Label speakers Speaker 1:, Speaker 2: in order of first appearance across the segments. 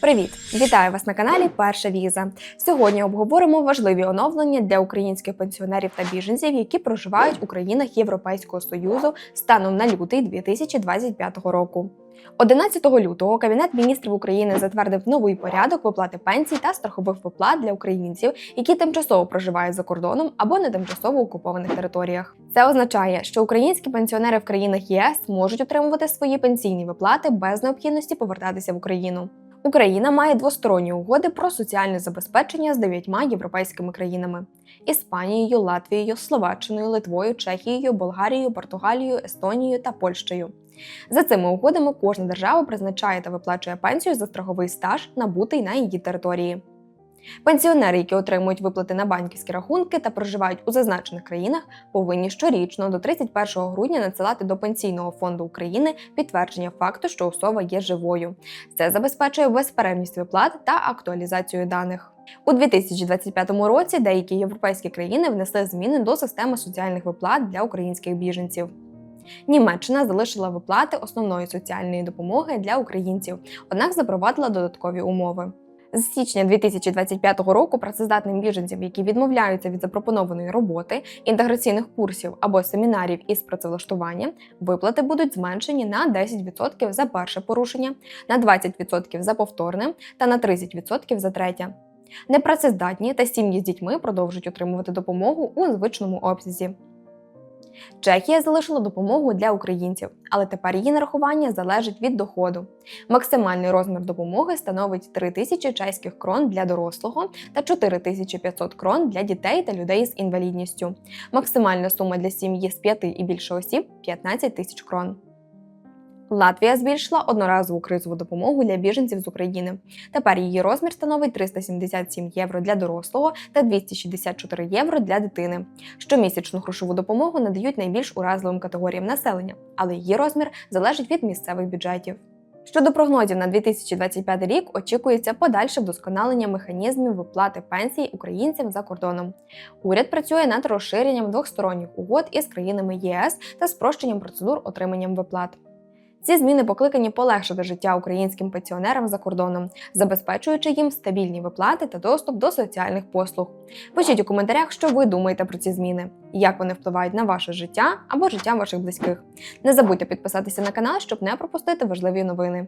Speaker 1: Привіт! Вітаю вас на каналі Перша Віза. Сьогодні обговоримо важливі оновлення для українських пенсіонерів та біженців, які проживають у країнах Європейського Союзу станом на лютий 2025 року. 11 лютого Кабінет міністрів України затвердив новий порядок виплати пенсій та страхових виплат для українців, які тимчасово проживають за кордоном або на тимчасово окупованих територіях. Це означає, що українські пенсіонери в країнах ЄС можуть отримувати свої пенсійні виплати без необхідності повертатися в Україну. Україна має двосторонні угоди про соціальне забезпечення з дев'ятьма європейськими країнами: Іспанією, Латвією, Словаччиною, Литвою, Чехією, Болгарією, Португалією, Естонією та Польщею. За цими угодами кожна держава призначає та виплачує пенсію за страховий стаж, набутий на її території. Пенсіонери, які отримують виплати на банківські рахунки та проживають у зазначених країнах, повинні щорічно до 31 грудня надсилати до Пенсійного фонду України підтвердження факту, що особа є живою. Це забезпечує безперервність виплат та актуалізацію даних. У 2025 році деякі європейські країни внесли зміни до системи соціальних виплат для українських біженців. Німеччина залишила виплати основної соціальної допомоги для українців, однак запровадила додаткові умови. З січня 2025 року працездатним біженцям, які відмовляються від запропонованої роботи, інтеграційних курсів або семінарів із працевлаштування, виплати будуть зменшені на 10% за перше порушення, на 20% за повторне та на 30% за третє. Непрацездатні та сім'ї з дітьми продовжують отримувати допомогу у звичному обсязі. Чехія залишила допомогу для українців, але тепер її нарахування залежить від доходу. Максимальний розмір допомоги становить 3 тисячі чеських крон для дорослого та 4500 крон для дітей та людей з інвалідністю. Максимальна сума для сім'ї з 5 і більше осіб 15 тисяч крон. Латвія збільшила одноразову кризову допомогу для біженців з України. Тепер її розмір становить 377 євро для дорослого та 264 євро для дитини. Щомісячну грошову допомогу надають найбільш уразливим категоріям населення, але її розмір залежить від місцевих бюджетів. Щодо прогнозів на 2025 рік очікується подальше вдосконалення механізмів виплати пенсій українцям за кордоном. Уряд працює над розширенням двохсторонніх угод із країнами ЄС та спрощенням процедур отриманням виплат. Ці зміни покликані полегшити життя українським пенсіонерам за кордоном, забезпечуючи їм стабільні виплати та доступ до соціальних послуг. Пишіть у коментарях, що ви думаєте про ці зміни, як вони впливають на ваше життя або життя ваших близьких. Не забудьте підписатися на канал, щоб не пропустити важливі новини.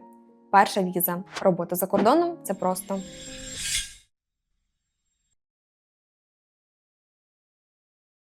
Speaker 1: Перша віза. Робота за кордоном це просто.